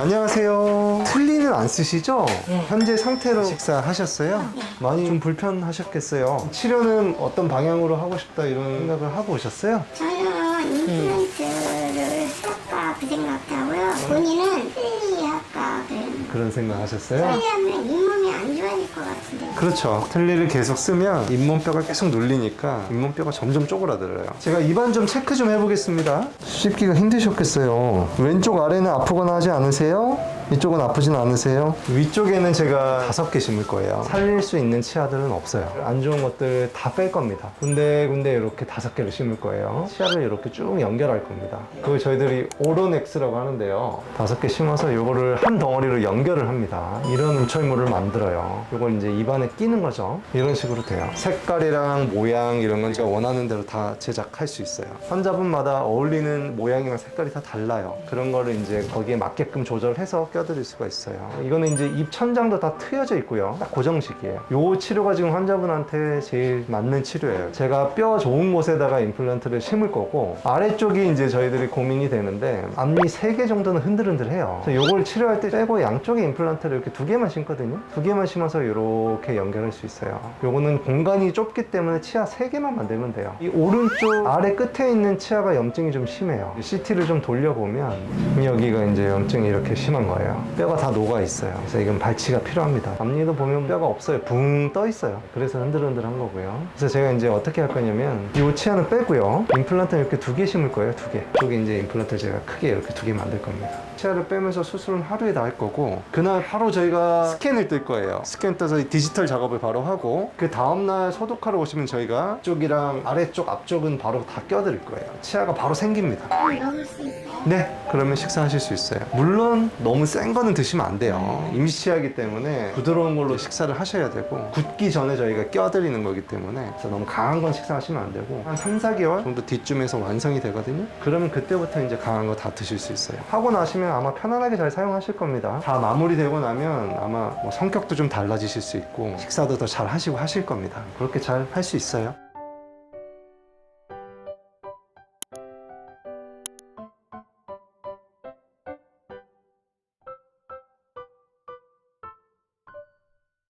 안녕하세요. 틀니는 안 쓰시죠? 네. 현재 상태로 식사하셨어요? 많이 좀 불편하셨겠어요. 치료는 어떤 방향으로 하고 싶다 이런 생각을 하고 오셨어요? 저는 임플란트를 할까 그 생각하고요. 본인은 틀니 할까 그랬는데 그런 생각 하셨어요? 틀니하면 잇몸 좋아질 것 같은데 그렇죠. 틀니를 계속 쓰면 잇몸뼈가 계속 눌리니까 잇몸뼈가 점점 쪼그라들어요. 제가 입안 좀 체크 좀 해보겠습니다. 씹기가 힘드셨겠어요. 왼쪽 아래는 아프거나 하지 않으세요? 이쪽은 아프진 않으세요? 위쪽에는 제가 다섯 개 심을 거예요. 살릴 수 있는 치아들은 없어요. 안 좋은 것들 다 뺄 겁니다. 군데군데 이렇게 다섯 개를 심을 거예요. 치아를 이렇게 쭉 연결할 겁니다. 그걸 저희들이 오로넥스라고 하는데요. 다섯 개 심어서 이거를 한 덩어리로 연결을 합니다. 이런 우철물을 만들어요. 이걸 이제 입안에 끼는 거죠. 이런 식으로 돼요. 색깔이랑 모양 이런 건 제가 원하는 대로 다 제작할 수 있어요. 환자분마다 어울리는 모양이랑 색깔이 다 달라요. 그런 거를 이제 거기에 맞게끔 조절해서 껴드릴 수가 있어요. 이거는 이제 입 천장도 다 트여져 있고요. 딱 고정식이에요. 요 치료가 지금 환자분한테 제일 맞는 치료예요. 제가 뼈 좋은 곳에다가 임플란트를 심을 거고 아래쪽이 이제 저희들이 고민이 되는데 앞니 3개 정도는 흔들흔들해요. 요걸 치료할 때 빼고 양쪽에 임플란트를 이렇게 두 개만 심거든요. 두 개만 심어서 이렇게 연결할 수 있어요. 요거는 공간이 좁기 때문에 치아 3개만 만들면 돼요. 이 오른쪽 아래 끝에 있는 치아가 염증이 좀 심해요. CT를 좀 돌려보면 여기가 이제 염증이 이렇게 심한 거예요. 뼈가 다 녹아 있어요. 그래서 이건 발치가 필요합니다. 앞니도 보면 뼈가 없어요. 붕 떠 있어요. 그래서 흔들흔들한 거고요. 그래서 제가 이제 어떻게 할 거냐면 이 치아는 빼고요. 임플란트는 이렇게 두 개 심을 거예요. 두 개. 쪽에 이제 임플란트 제가 크게 이렇게 두 개 만들 겁니다. 치아를 빼면서 수술은 하루에 다 할 거고 그날 바로 저희가 스캔을 뜰 거예요. 스캔 떠서 이 디지털 작업을 바로 하고 그 다음 날 소독하러 오시면 저희가 쪽이랑 아래쪽 앞쪽은 바로 다 껴드릴 거예요. 치아가 바로 생깁니다. 먹을 수 있어요? 네, 그러면 식사하실 수 있어요. 물론 너무 센 거는 드시면 안 돼요. 임시치아이기 때문에 부드러운 걸로 식사를 하셔야 되고 굳기 전에 저희가 껴드리는 거기 때문에 그래서 너무 강한 건 식사하시면 안 되고 한 3, 4개월 정도 뒤쯤에서 완성이 되거든요. 그러면 그때부터 이제 강한 거 다 드실 수 있어요. 하고 나시면 아마 편안하게 잘 사용하실 겁니다. 다 마무리되고 나면 아마 뭐 성격도 좀 달라지실 수 있고 식사도 더 잘 하시고 하실 겁니다. 그렇게 잘 할 수 있어요.